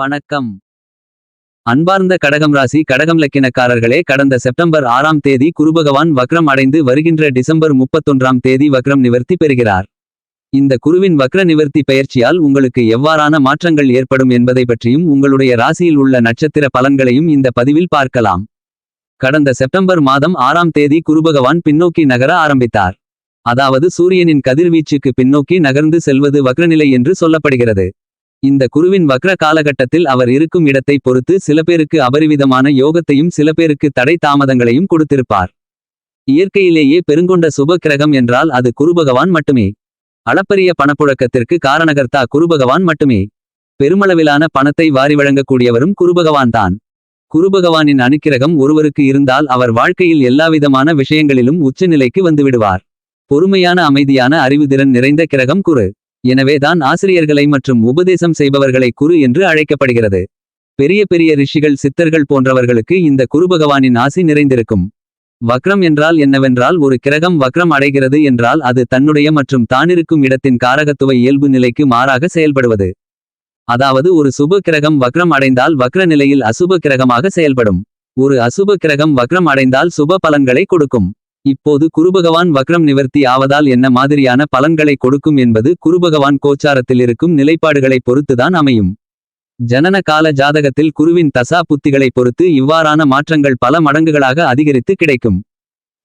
வணக்கம். அன்பார்ந்த கடகம் ராசி கடகம் லக்கினக்காரர்களே கடந்த செப்டம்பர் ஆறாம் தேதி குருபகவான் வக்ரம் அடைந்து வருகின்ற டிசம்பர் முப்பத்தொன்றாம் தேதி வக்ரம் நிவர்த்தி பெறுகிறார். இந்த குருவின் வக்ர நிவர்த்தி பெயர்ச்சியால் உங்களுக்கு எவ்வாறான மாற்றங்கள் ஏற்படும் என்பதை பற்றியும் உங்களுடைய ராசியில் உள்ள நட்சத்திர பலன்களையும் இந்த பதிவில் பார்க்கலாம். கடந்த செப்டம்பர் மாதம் ஆறாம் தேதி குருபகவான் பின்னோக்கி நகர ஆரம்பித்தார். அதாவது சூரியனின் கதிர்வீச்சுக்கு பின்னோக்கி நகர்ந்து செல்வது வக்ரநிலை என்று சொல்லப்படுகிறது. இந்த குருவின் வக்ர காலகட்டத்தில் அவர் இருக்கும் இடத்தை பொறுத்து சில பேருக்கு அபரிவிதமான யோகத்தையும் சில பேருக்கு தடை தாமதங்களையும் கொடுத்திருப்பார். இயற்கையிலேயே பெருங்கொண்ட சுப கிரகம் என்றால் அது குருபகவான் மட்டுமே. அளப்பரிய பணப்புழக்கத்திற்கு காரணகர்த்தா குருபகவான் மட்டுமே. பெருமளவிலான பணத்தை வாரி வழங்கக்கூடியவரும் குருபகவான் தான். குருபகவானின் அனுக்கிரகம் ஒருவருக்கு இருந்தால் அவர் வாழ்க்கையில் எல்லாவிதமான விஷயங்களிலும் உச்சநிலைக்கு வந்துவிடுவார். பொறுமையான அமைதியான அறிவுதிறன் நிறைந்த கிரகம் குரு. எனவேதான் ஆசிரியர்களை மற்றும் உபதேசம் செய்பவர்களை குரு என்று அழைக்கப்படுகிறது. பெரிய பெரிய ரிஷிகள் சித்தர்கள் போன்றவர்களுக்கு இந்த குருபகவானின் ஆசி நிறைந்திருக்கும். வக்ரம் என்றால் என்னவென்றால் ஒரு கிரகம் வக்ரம் அடைகிறது என்றால் அது தன்னுடைய மற்றும் தானிருக்கும் இடத்தின் காரகத்துவ இயல்பு நிலைக்கு மாறாக செயல்படுவது. அதாவது ஒரு சுப கிரகம் வக்ரம் அடைந்தால் வக்ர நிலையில் அசுப கிரகமாக செயல்படும். ஒரு அசுப கிரகம் வக்ரம் அடைந்தால் சுப பலன்களை கொடுக்கும். இப்போது குருபகவான் வக்ரம் நிவர்த்தி ஆவதால் என்ன மாதிரியான பலன்களை கொடுக்கும் என்பது குருபகவான் கோச்சாரத்தில் இருக்கும் நிலைப்பாடுகளை பொறுத்துதான் அமையும். ஜனன கால ஜாதகத்தில் குருவின் தசா புத்திகளை பொறுத்து இவ்வாறான மாற்றங்கள் பல மடங்குகளாக அதிகரித்து கிடைக்கும்.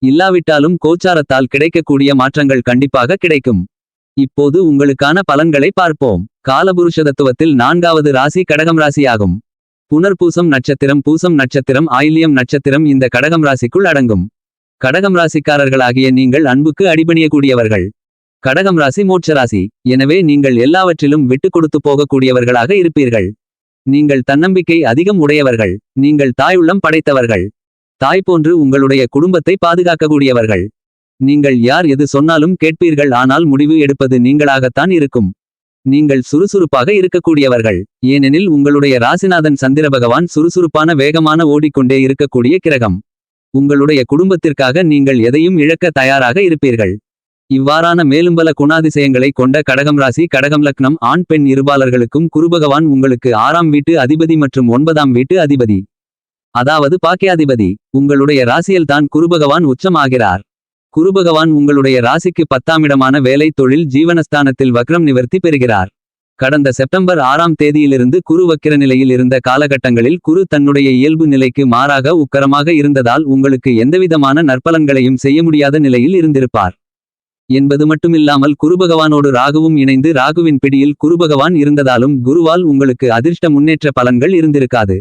இல்லாவிட்டாலும் கோச்சாரத்தால் கிடைக்கக்கூடிய மாற்றங்கள் கண்டிப்பாக கிடைக்கும். இப்போது உங்களுக்கான பலன்களை பார்ப்போம். காலபுருஷ தத்துவத்தில் நான்காவது ராசி கடகம் ராசியாகும். புனர்பூசம் நட்சத்திரம் பூசம் நட்சத்திரம் ஆயில்யம் நட்சத்திரம் இந்த கடகம் ராசிக்குள் அடங்கும். கடகம் ராசிக்காரர்களாகிய நீங்கள் அன்புக்கு அடிபணியக்கூடியவர்கள். கடகம் ராசி மோட்ச ராசி. எனவே நீங்கள் எல்லாவற்றிலும் விட்டு கொடுத்து போகக்கூடியவர்களாக இருப்பீர்கள். நீங்கள் தன்னம்பிக்கை அதிகம் உடையவர்கள். நீங்கள் தாயுள்ளம் படைத்தவர்கள். தாய் போன்று உங்களுடைய குடும்பத்தை பாதுகாக்கக்கூடியவர்கள். நீங்கள் யார் எது சொன்னாலும் கேட்பீர்கள். ஆனால் முடிவு எடுப்பது நீங்களாகத்தான் இருக்கும். நீங்கள் சுறுசுறுப்பாக இருக்கக்கூடியவர்கள். ஏனெனில் உங்களுடைய ராசிநாதன் சந்திர பகவான் சுறுசுறுப்பான வேகமான ஓடிக்கொண்டே இருக்கக்கூடிய கிரகம். உங்களுடைய குடும்பத்திற்காக நீங்கள் எதையும் இழக்க தயாராக இருப்பீர்கள். இவ்வாறான மேலும் பல குணாதிசயங்களை கொண்ட கடகம் ராசி கடகம் லக்னம் ஆண் பெண் இருபாளர்களுக்கும் குருபகவான் உங்களுக்கு ஆறாம் வீட்டு அதிபதி மற்றும் ஒன்பதாம் வீட்டு அதிபதி. அதாவது பாக்கியாதிபதி. உங்களுடைய ராசியில்தான் குருபகவான் உச்சமாகிறார். குருபகவான் உங்களுடைய ராசிக்கு பத்தாம் இடமான வேலை தொழில் ஜீவனஸ்தானத்தில் வக்ரம் நிவர்த்தி பெறுகிறார். கடந்த செப்டம்பர் ஆறாம் தேதியிலிருந்து குரு வக்கிர நிலையில் இருந்த காலகட்டங்களில் குரு தன்னுடைய இயல்பு நிலைக்கு மாறாக உக்கரமாக இருந்ததால் உங்களுக்கு எந்தவிதமான நற்பலன்களையும் செய்ய முடியாத நிலையில் இருந்திருப்பார். என்பது மட்டுமில்லாமல் குருபகவானோடு ராகுவும் இணைந்து ராகுவின் பிடியில் குருபகவான் இருந்ததாலும் குருவால் உங்களுக்கு அதிர்ஷ்ட முன்னேற்ற பலன்கள் இருந்திருக்காது.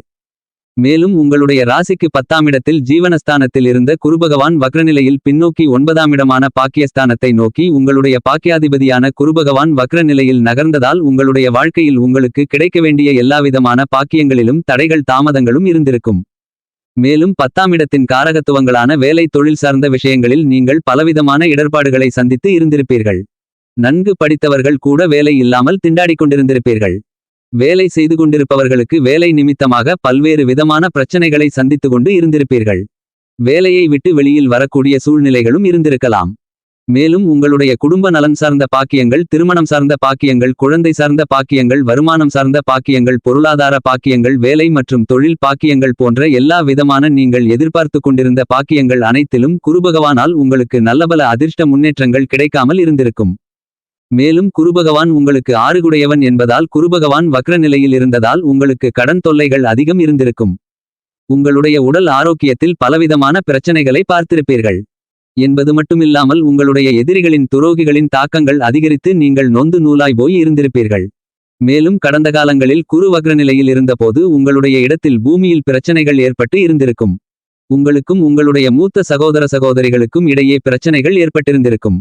மேலும் உங்களுடைய ராசிக்கு பத்தாமிடத்தில் ஜீவனஸ்தானத்தில் இருந்த குருபகவான் வக்ரநிலையில் பின்னோக்கி ஒன்பதாம் இடமான பாக்கியஸ்தானத்தை நோக்கி உங்களுடைய பாக்கியாதிபதியான குருபகவான் வக்ரநிலையில் நகர்ந்ததால் உங்களுடைய வாழ்க்கையில் உங்களுக்கு கிடைக்க வேண்டிய எல்லாவிதமான பாக்கியங்களிலும் தடைகள் தாமதங்களும் இருந்திருக்கும். மேலும் பத்தாமிடத்தின் காரகத்துவங்களான வேலை தொழில் சார்ந்த விஷயங்களில் நீங்கள் பலவிதமான இடர்பாடுகளை சந்தித்து இருந்திருப்பீர்கள். நன்கு படித்தவர்கள் கூட வேலை இல்லாமல் திண்டாடிக் கொண்டிருந்திருப்பீர்கள். வேலை செய்து கொண்டிருப்பவர்களுக்கு வேலை நிமித்தமாக பல்வேறு விதமான பிரச்சனைகளை சந்தித்து கொண்டு இருந்திருப்பீர்கள். வேலையை விட்டு வெளியில் வரக்கூடிய சூழ்நிலைகளும் இருந்திருக்கலாம். மேலும் உங்களுடைய குடும்ப நலன் சார்ந்த பாக்கியங்கள் திருமணம் சார்ந்த பாக்கியங்கள் குழந்தை சார்ந்த பாக்கியங்கள் வருமானம் சார்ந்த பாக்கியங்கள் பொருளாதார பாக்கியங்கள் வேலை மற்றும் தொழில் பாக்கியங்கள் போன்ற எல்லா விதமான நீங்கள் எதிர்பார்த்து கொண்டிருந்த பாக்கியங்கள் அனைத்திலும் குருபகவானால் உங்களுக்கு நல்லபல அதிர்ஷ்ட முன்னேற்றங்கள் கிடைக்காமல் இருந்திருக்கும். மேலும் குருபகவான் உங்களுக்கு ஆறுகுடையவன் என்பதால் குருபகவான் வக்ர நிலையில் இருந்ததால் உங்களுக்கு கடன் தொல்லைகள் அதிகம் இருந்திருக்கும். உங்களுடைய உடல் ஆரோக்கியத்தில் பலவிதமான பிரச்சனைகளை பார்த்திருப்பீர்கள். என்பது மட்டுமில்லாமல் உங்களுடைய எதிரிகளின் துரோகிகளின் தாக்கங்கள் அதிகரித்து நீங்கள் நொந்து நூலாய் போய் இருந்திருப்பீர்கள். மேலும் கடந்த காலங்களில் குரு வக்ர நிலையில் இருந்தபோது உங்களுடைய இடத்தில் பூமியில் பிரச்சனைகள் ஏற்பட்டு இருந்திருக்கும். உங்களுக்கும் உங்களுடைய மூத்த சகோதர சகோதரிகளுக்கும் இடையே பிரச்சனைகள் ஏற்பட்டிருந்திருக்கும்.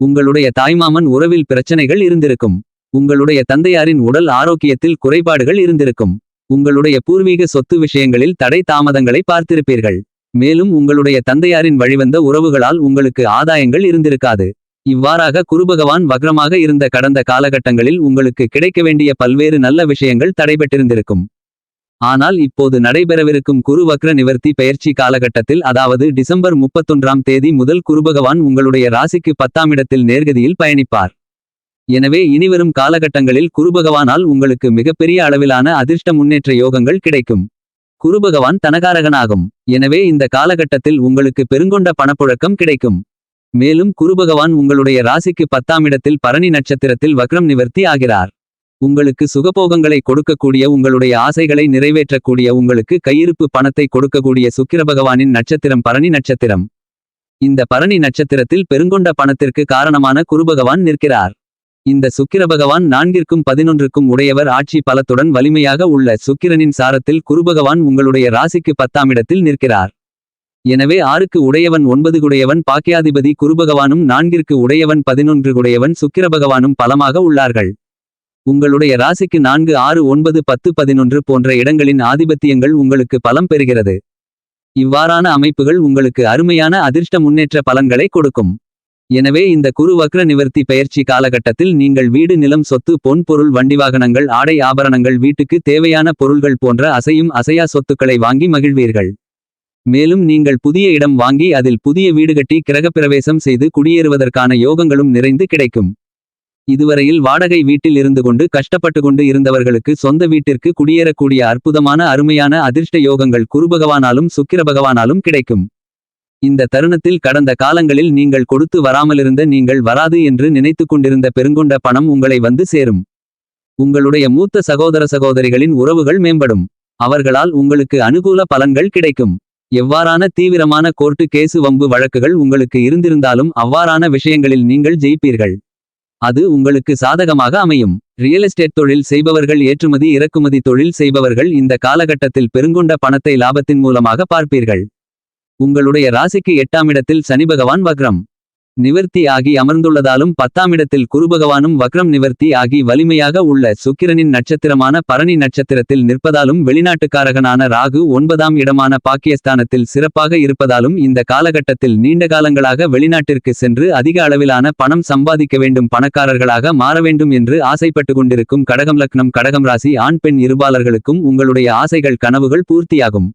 உங்களுடைய தாய்மாமன் உறவில் பிரச்சனைகள் இருந்திருக்கும். உங்களுடைய தந்தையாரின் உடல் ஆரோக்கியத்தில் குறைபாடுகள் இருந்திருக்கும். உங்களுடைய பூர்வீக சொத்து விஷயங்களில் தடை தாமதங்களை பார்த்திருப்பீர்கள். மேலும் உங்களுடைய தந்தையாரின் வழிவந்த உறவுகளால் உங்களுக்கு ஆதாயங்கள் இருந்திருக்காது. இவ்வாறாக குருபகவான் வக்ரமாக இருந்த கடந்த காலகட்டங்களில் உங்களுக்கு கிடைக்க வேண்டிய பல்வேறு நல்ல விஷயங்கள் தடைபட்டிருந்திருக்கும். ஆனால் இப்போது நடைபெறவிருக்கும் குரு வக்ர நிவர்த்தி பயிற்சி காலகட்டத்தில் அதாவது டிசம்பர் முப்பத்தொன்றாம் தேதி முதல் குருபகவான் உங்களுடைய ராசிக்கு பத்தாமிடத்தில் நேர்கதியில் பயணிப்பார். எனவே இனிவரும் காலகட்டங்களில் குருபகவானால் உங்களுக்கு மிகப்பெரிய அளவிலான அதிர்ஷ்ட முன்னேற்ற யோகங்கள் கிடைக்கும். குருபகவான் தனகாரகனாகும். எனவே இந்த காலகட்டத்தில் உங்களுக்கு பெருங்கொண்ட பணப்புழக்கம் கிடைக்கும். மேலும் குருபகவான் உங்களுடைய ராசிக்கு பத்தாம் இடத்தில் பரணி நட்சத்திரத்தில் வக்ரம் நிவர்த்தி ஆகிறார். உங்களுக்கு சுகபோகங்களை கொடுக்கக்கூடிய உங்களுடைய ஆசைகளை நிறைவேற்றக்கூடிய உங்களுக்கு கையிருப்பு பணத்தை கொடுக்கக்கூடிய சுக்கிர பகவானின் நட்சத்திரம் பரணி நட்சத்திரம். இந்த பரணி நட்சத்திரத்தில் பெருங்கொண்ட பணத்திற்கு காரணமான குருபகவான் நிற்கிறார். இந்த சுக்கிர பகவான் நான்கிற்கும் பதினொன்றுக்கும் உடையவர் ஆட்சி பலத்துடன் வலிமையாக உள்ள சுக்கிரனின் சாரத்தில் குருபகவான் உங்களுடைய ராசிக்கு பத்தாம் இடத்தில் நிற்கிறார். எனவே ஆறுக்கு உடையவன் ஒன்பது குடையவன் பாக்கியாதிபதி குருபகவானும் நான்கிற்கு உடையவன் பதினொன்று குடையவன் சுக்கிர பகவானும் பலமாக உள்ளார்கள். உங்களுடைய ராசிக்கு நான்கு ஆறு ஒன்பது பத்து பதினொன்று போன்ற இடங்களின் ஆதிபத்தியங்கள் உங்களுக்கு பலம் பெறுகிறது. இவ்வாறான அமைப்புகள் உங்களுக்கு அருமையான அதிர்ஷ்ட முன்னேற்ற பலன்களை கொடுக்கும். எனவே இந்த குரு வக்ர நிவர்த்தி பயிற்சி காலகட்டத்தில் நீங்கள் வீடு நிலம் சொத்து பொன் பொருள் வண்டி வாகனங்கள் ஆடை ஆபரணங்கள் வீட்டுக்கு தேவையான பொருள்கள் போன்ற அசையும் அசையா சொத்துக்களை வாங்கி மகிழ்வீர்கள். மேலும் நீங்கள் புதிய இடம் வாங்கி அதில் புதிய வீடு கட்டி கிரகப்பிரவேசம் செய்து குடியேறுவதற்கான யோகங்களும் நிறைந்து கிடைக்கும். இதுவரையில் வாடகை வீட்டில் இருந்து கொண்டு கஷ்டப்பட்டு கொண்டு இருந்தவர்களுக்கு சொந்த வீட்டிற்கு குடியேறக்கூடிய அற்புதமான அருமையான அதிர்ஷ்ட யோகங்கள் குருபகவானாலும் சுக்கிரபகவானாலும் கிடைக்கும். இந்த தருணத்தில் கடந்த காலங்களில் நீங்கள் கொடுத்து வராமலிருந்த நீங்கள் வராது என்று நினைத்து கொண்டிருந்த பெருங்கொண்ட பணம் உங்களை வந்து சேரும். உங்களுடைய மூத்த சகோதர சகோதரிகளின் உறவுகள் மேம்படும். அவர்களால் உங்களுக்கு அனுகூல பலன்கள் கிடைக்கும். எவ்வாறான தீவிரமான கோர்ட்டு கேசு வம்பு வழக்குகள் உங்களுக்கு இருந்திருந்தாலும் அவ்வாறான விஷயங்களில் நீங்கள் ஜெயிப்பீர்கள். அது உங்களுக்கு சாதகமாக அமையும். ரியல் எஸ்டேட் தொழில் செய்பவர்கள் ஏற்றுமதி இறக்குமதி தொழில் செய்பவர்கள் இந்த காலகட்டத்தில் பெருங்கொண்ட பணத்தை லாபத்தின் மூலமாக பார்ப்பீர்கள். உங்களுடைய ராசிக்கு எட்டாம் இடத்தில் சனி பகவான் வக்ரம். நிவர்த்தி ஆகி அமர்ந்துள்ளதாலும் பத்தாம் இடத்தில் குருபகவானும் வக்ரம் நிவர்த்தி ஆகி வலிமையாக உள்ள சுக்கிரனின் நட்சத்திரமான பரணி நட்சத்திரத்தில் நிற்பதாலும் வெளிநாட்டுக்காரகனான ராகு ஒன்பதாம் இடமான பாக்கியஸ்தானத்தில் சிறப்பாக இருப்பதாலும் இந்த காலகட்டத்தில் நீண்ட காலங்களாக வெளிநாட்டிற்கு சென்று அதிக அளவிலான பணம் சம்பாதிக்க வேண்டும் பணக்காரர்களாக மாற வேண்டும் என்று ஆசைப்பட்டு கொண்டிருக்கும் கடகம் லக்னம் கடகம் ராசி ஆண் பெண் இருபாலர்களுக்கும் உங்களுடைய ஆசைகள் கனவுகள் பூர்த்தியாகும்.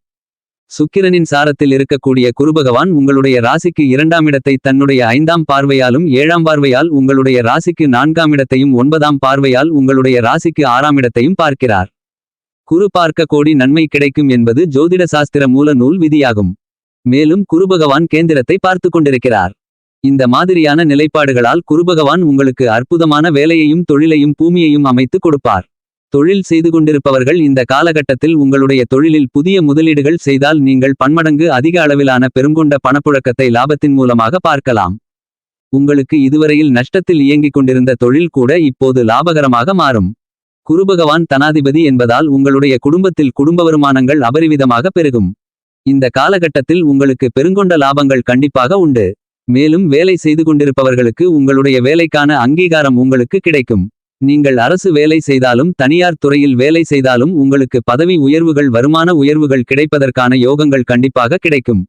சுக்கிரனின் சாரத்தில் இருக்கக்கூடிய குருபகவான் உங்களுடைய ராசிக்கு இரண்டாம் இடத்தை தன்னுடைய ஐந்தாம் பார்வையாலும் ஏழாம் பார்வையால் உங்களுடைய ராசிக்கு நான்காம் இடத்தையும் ஒன்பதாம் பார்வையால் உங்களுடைய ராசிக்கு ஆறாம் இடத்தையும் பார்க்கிறார். குரு பார்க்க கோடி நன்மை கிடைக்கும் என்பது ஜோதிட சாஸ்திர மூல நூல் விதியாகும். மேலும் குருபகவான் கேந்திரத்தை பார்த்து கொண்டிருக்கிறார். இந்த மாதிரியான நிலைப்பாடுகளால் குருபகவான் உங்களுக்கு அற்புதமான வேலையையும் தொழிலையும் பூமியையும் அமைத்து கொடுப்பார். தொழில் செய்து கொண்டிருப்பவர்கள் இந்த காலகட்டத்தில் உங்களுடைய தொழிலில் புதிய முதலீடுகள் செய்தால் நீங்கள் பன்மடங்கு அதிக அளவிலான பெருங்கொண்ட பணப்புழக்கத்தை லாபத்தின் மூலமாக பார்க்கலாம். உங்களுக்கு இதுவரையில் நஷ்டத்தில் இயங்கிக் கொண்டிருந்த தொழில் கூட இப்போது லாபகரமாக மாறும். குருபகவான் தனாதிபதி என்பதால் உங்களுடைய குடும்பத்தில் குடும்ப வருமானங்கள் அபரிவிதமாக பெருகும். இந்த காலகட்டத்தில் உங்களுக்கு பெருங்கொண்ட லாபங்கள் கண்டிப்பாக உண்டு. மேலும் வேலை செய்து கொண்டிருப்பவர்களுக்கு உங்களுடைய வேலைக்கான அங்கீகாரம் உங்களுக்கு கிடைக்கும். நீங்கள் அரசு வேலை செய்தாலும் தனியார் துறையில் வேலை செய்தாலும் உங்களுக்கு பதவி உயர்வுகள் வருமான உயர்வுகள் கிடைப்பதற்கான யோகங்கள் கண்டிப்பாக கிடைக்கும்.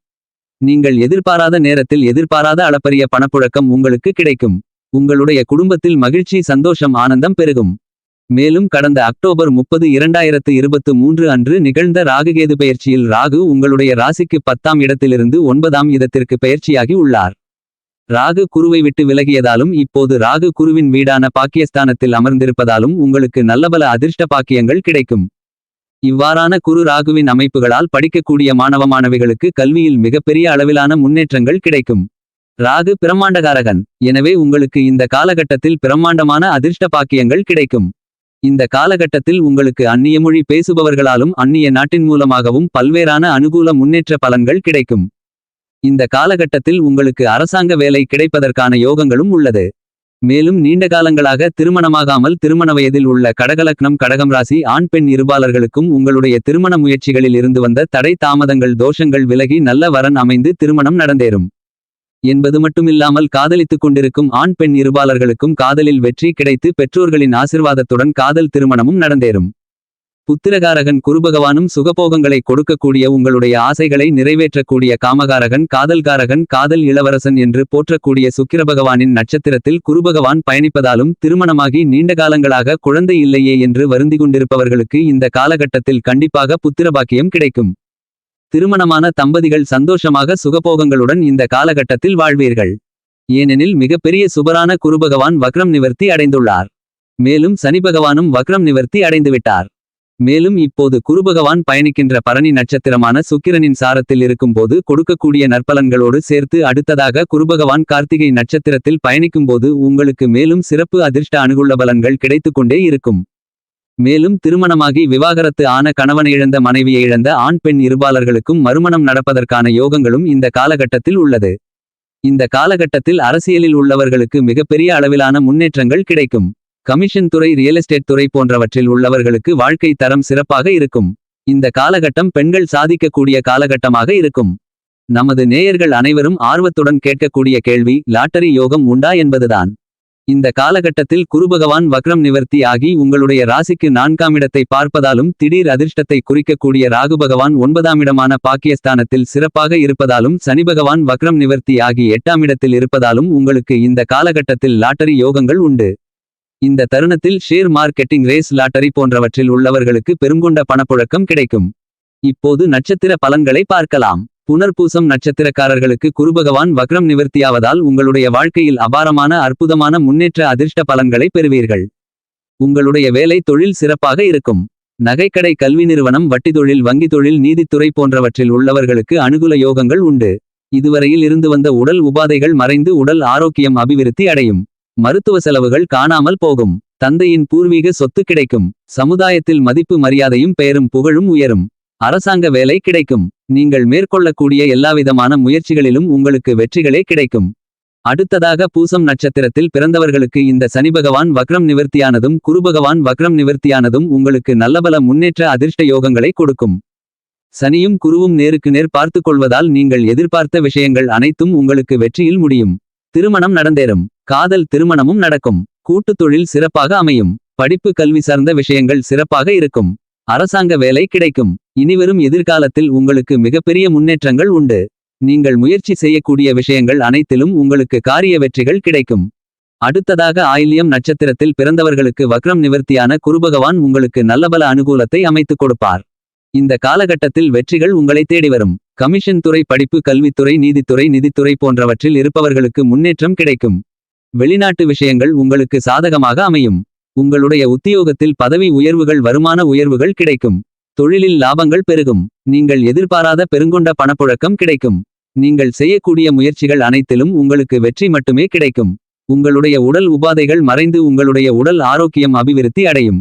நீங்கள் எதிர்பாராத நேரத்தில் எதிர்பாராத அளப்பரிய பணப்புழக்கம் உங்களுக்கு கிடைக்கும். உங்களுடைய குடும்பத்தில் மகிழ்ச்சி சந்தோஷம் ஆனந்தம் பெருகும். மேலும் கடந்த அக்டோபர் முப்பது இரண்டாயிரத்து இருபத்து மூன்று அன்று நிகழ்ந்த ராகுகேது பயிற்சியில் ராகு உங்களுடைய ராசிக்கு பத்தாம் இடத்திலிருந்து ஒன்பதாம் இடத்திற்கு பெயர்ச்சியாகி உள்ளார். ராகு குருவை விட்டு விலகியதாலும் இப்போது ராகு குருவின் வீடான பாக்கியஸ்தானத்தில் அமர்ந்திருப்பதாலும் உங்களுக்கு நல்லபல அதிர்ஷ்ட பாக்கியங்கள் கிடைக்கும். இவ்வாறான குரு ராகுவின் அமைப்புகளால் படிக்கக்கூடிய மாணவ மாணவிகளுக்கு கல்வியில் மிகப்பெரிய அளவிலான முன்னேற்றங்கள் கிடைக்கும். ராகு பிரம்மாண்டகாரகன். எனவே உங்களுக்கு இந்த காலகட்டத்தில் பிரம்மாண்டமான அதிர்ஷ்ட பாக்கியங்கள் கிடைக்கும். இந்த காலகட்டத்தில் உங்களுக்கு அந்நிய மொழி பேசுபவர்களாலும் அந்நிய நாட்டின் மூலமாகவும் பல்வேறான அனுகூல முன்னேற்ற பலன்கள் கிடைக்கும். இந்த காலகட்டத்தில் உங்களுக்கு அரசாங்க வேலை கிடைப்பதற்கான யோகங்களும் உள்ளது. மேலும் நீண்ட காலங்களாக திருமணமாகாமல் திருமண வயதில் உள்ள கடகலக்னம் கடகம் ராசி ஆண் பெண் இருபாளர்களுக்கும் உங்களுடைய திருமண முயற்சிகளில் இருந்து வந்த தடை தாமதங்கள் தோஷங்கள் விலகி நல்ல வரன் அமைந்து திருமணம் நடந்தேறும். என்பது மட்டுமில்லாமல் காதலித்துக் கொண்டிருக்கும் ஆண் பெண் இருபாளர்களுக்கும் காதலில் வெற்றி கிடைத்து பெற்றோர்களின் ஆசிர்வாதத்துடன் காதல் திருமணமும் நடந்தேறும். புத்திரகாரகன் குருபகவானும் சுகபோகங்களை கொடுக்கக்கூடிய உங்களுடைய ஆசைகளை நிறைவேற்றக்கூடிய காமகாரகன் காதல்காரகன் காதல் இளவரசன் என்று போற்றக்கூடிய சுக்கிரபகவானின் நட்சத்திரத்தில் குருபகவான் பயணிப்பதாலும் திருமணமாகி நீண்ட காலங்களாக குழந்தை இல்லையே என்று வருந்தி கொண்டிருப்பவர்களுக்கு இந்த காலகட்டத்தில் கண்டிப்பாக புத்திரபாக்கியம் கிடைக்கும். திருமணமான தம்பதிகள் சந்தோஷமாக சுகபோகங்களுடன் இந்த காலகட்டத்தில் வாழ்வீர்கள். ஏனெனில் மிகப்பெரிய சுபரான குருபகவான் வக்ரம் நிவர்த்தி அடைந்துள்ளார். மேலும் சனி பகவானும் வக்ரம் நிவர்த்தி அடைந்துவிட்டார். மேலும் இப்போது குருபகவான் பயணிக்கின்ற பரணி நட்சத்திரமான சுக்கிரனின் சாரத்தில் இருக்கும்போது கொடுக்கக்கூடிய நற்பலன்களோடு சேர்த்து அடுத்ததாக குருபகவான் கார்த்திகை நட்சத்திரத்தில் பயணிக்கும்போது உங்களுக்கு மேலும் சிறப்பு அதிர்ஷ்ட அனுகூல பலன்கள் கிடைத்துக்கொண்டே இருக்கும். மேலும் திருமணமாகி விவாகரத்து ஆன கணவனை இழந்த மனைவியை இழந்த ஆண் பெண் இருபாளர்களுக்கும் மறுமணம் நடப்பதற்கான யோகங்களும் இந்த காலகட்டத்தில் உள்ளது. இந்த காலகட்டத்தில் அரசியலில் உள்ளவர்களுக்கு மிகப்பெரிய அளவிலான முன்னேற்றங்கள் கிடைக்கும். கமிஷன் துறை ரியல் எஸ்டேட் துறை போன்றவற்றில் உள்ளவர்களுக்கு வாழ்க்கை தரம் சிறப்பாக இருக்கும். இந்த காலகட்டம் பெண்கள் சாதிக்கக்கூடிய காலகட்டமாக இருக்கும். நமது நேயர்கள் அனைவரும் ஆர்வத்துடன் கேட்கக்கூடிய கேள்வி லாட்டரி யோகம் உண்டா என்பதுதான். இந்த காலகட்டத்தில் குருபகவான் வக்ரம் நிவர்த்தி ஆகி உங்களுடைய ராசிக்கு நான்காம் இடத்தை பார்ப்பதாலும் திடீர் அதிர்ஷ்டத்தை குறிக்கக்கூடிய ராகு பகவான் ஒன்பதாம் இடமான பாக்கியஸ்தானத்தில் சிறப்பாக இருப்பதாலும் சனி பகவான் வக்ரம் நிவர்த்தி ஆகி எட்டாம் இடத்தில் இருப்பதாலும் உங்களுக்கு இந்த காலகட்டத்தில் லாட்டரி யோகங்கள் உண்டு. இந்த தருணத்தில் ஷேர் மார்க்கெட்டிங் ரேஸ் லாட்டரி போன்றவற்றில் உள்ளவர்களுக்கு பெருங்கொண்ட பணப்புழக்கம் கிடைக்கும். இப்போது நட்சத்திர பலன்களை பார்க்கலாம். புனர்பூசம் நட்சத்திரக்காரர்களுக்கு குருபகவான் வக்ரம் நிவர்த்தியாவதால் உங்களுடைய வாழ்க்கையில் அபாரமான அற்புதமான முன்னேற்ற அதிர்ஷ்ட பலன்களை பெறுவீர்கள். உங்களுடைய வேலை தொழில் சிறப்பாக இருக்கும். நகைக்கடை கல்வி நிறுவனம் வட்டி தொழில் வங்கி தொழில் நீதித்துறை போன்றவற்றில் உள்ளவர்களுக்கு அனுகூல யோகங்கள் உண்டு. இதுவரையில் இருந்து வந்த உடல் உபாதைகள் மறைந்து உடல் ஆரோக்கியம் அபிவிருத்தி அடையும். மருத்துவ செலவுகள் காணாமல் போகும். தந்தையின் பூர்வீக சொத்து கிடைக்கும். சமுதாயத்தில் மதிப்பு மரியாதையும் பெயரும் புகழும் உயரும். அரசாங்க வேலை கிடைக்கும். நீங்கள் மேற்கொள்ளக்கூடிய எல்லாவிதமான முயற்சிகளிலும் உங்களுக்கு வெற்றிகளே கிடைக்கும். அடுத்ததாக பூசம் நட்சத்திரத்தில் பிறந்தவர்களுக்கு இந்த சனி பகவான் வக்ரம் நிவர்த்தியானதும் குருபகவான் வக்ரம் நிவர்த்தியானதும் உங்களுக்கு நல்லபல முன்னேற்ற அதிர்ஷ்ட யோகங்களை கொடுக்கும். சனியும் குருவும் நேருக்கு நேர் பார்த்துக் கொள்வதால் நீங்கள் எதிர்பார்த்த விஷயங்கள் அனைத்தும் உங்களுக்கு வெற்றியில் முடியும். திருமணம் நடந்தேறும். காதல் திருமணமும் நடக்கும். கூட்டுத் தொழில் சிறப்பாக அமையும். படிப்பு கல்வி சார்ந்த விஷயங்கள் சிறப்பாக இருக்கும். அரசாங்க வேலை கிடைக்கும். இனிவரும் எதிர்காலத்தில் உங்களுக்கு மிகப்பெரிய முன்னேற்றங்கள் உண்டு. நீங்கள் முயற்சி செய்யக்கூடிய விஷயங்கள் அனைத்திலும் உங்களுக்கு காரிய வெற்றிகள் கிடைக்கும். அடுத்ததாக ஆயில்யம் நட்சத்திரத்தில் பிறந்தவர்களுக்கு வக்ரம் நிவர்த்தியான குருபகவான் உங்களுக்கு நல்லபல அனுகூலத்தை அமைத்துக் கொடுப்பார். இந்த காலகட்டத்தில் வெற்றிகள் உங்களை தேடி வரும். கமிஷன் துறை படிப்பு கல்வித்துறை நீதித்துறை நிதித்துறை போன்றவற்றில் இருப்பவர்களுக்கு முன்னேற்றம் கிடைக்கும். வெளிநாட்டு விஷயங்கள் உங்களுக்கு சாதகமாக அமையும். உங்களுடைய உத்தியோகத்தில் பதவி உயர்வுகள் வருமான உயர்வுகள் கிடைக்கும். தொழிலில் லாபங்கள் பெருகும். நீங்கள் எதிர்பாராத பெருங்கொண்ட பணப்புழக்கம் கிடைக்கும். நீங்கள் செய்யக்கூடிய முயற்சிகள் அனைத்திலும் உங்களுக்கு வெற்றி மட்டுமே கிடைக்கும். உங்களுடைய உடல் உபாதைகள் மறைந்து உங்களுடைய உடல் ஆரோக்கியம் அபிவிருத்தி அடையும்.